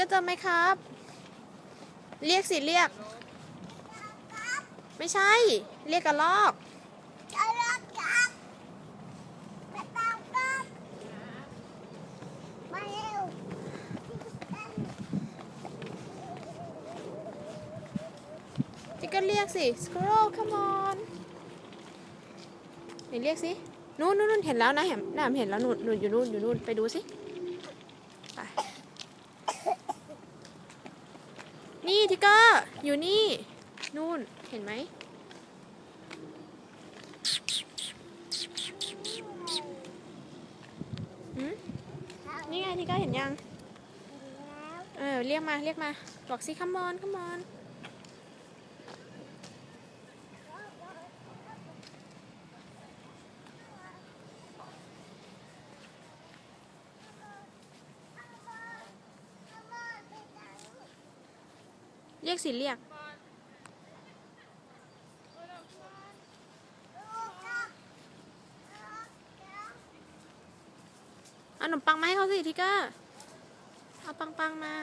ก็เจอไหมครับ เรียกสิเรียก ไม่ใช่ เรียกกระลอกจะรอครับไปตามครับมาเร็วจิกก็เรียกสิ scroll come on ไหนเรียกสินู่นนู่นนู่นเห็นแล้วนะเห็นน่าเห็นแล้วนู่นนู่นอยู่นู่นอยู่นู่นไปดูสิ ไป นี่ทิกเกอร์อยู่นี่ นู่นเห็นไหมนี่ไงทิกเกอร์เห็นยัง เออ เรียกมา เรียกมา บอกสิคัมมอนคัมมอน เรียกสิเรียก เอาขนมปังมาให้เขาสิทิกเกอร์ เอาปังปังมา